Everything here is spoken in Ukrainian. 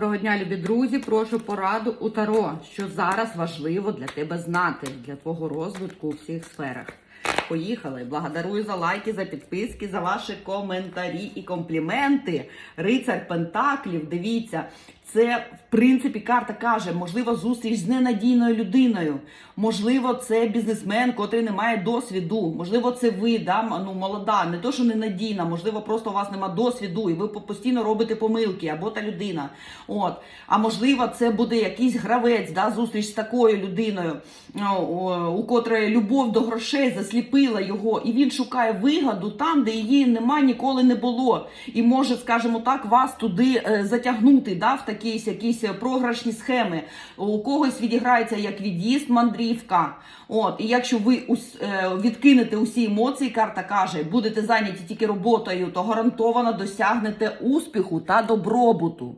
Доброго дня, любі друзі. Прошу пораду у Таро, що зараз важливо для тебе знати для твого розвитку у всіх сферах. Поїхали. Благодарую за лайки, за підписки, за ваші коментарі і компліменти. Рицар Пентаклів. Дивіться, це в принципі карта каже, можливо, зустріч з ненадійною людиною. Можливо, це бізнесмен, котрий не має досвіду. Можливо, це ви, да, ну, молода, не то, що ненадійна, можливо, просто у вас нема досвіду, і ви постійно робите помилки, або та людина. От. А можливо, це буде якийсь гравець, да, зустріч з такою людиною, у котрої любов до грошей засліпила його, і він шукає вигоду там, де її нема ніколи не було. І може, скажімо так, вас туди е, затягнути, да, в якісь, якісь програшні схеми. У когось відіграється як від'їзд, мандрівка. От, і якщо ви е, відкинете усі емоції, карта каже, будете зайняті тільки роботою, то гарантовано досягнете успіху та добробуту.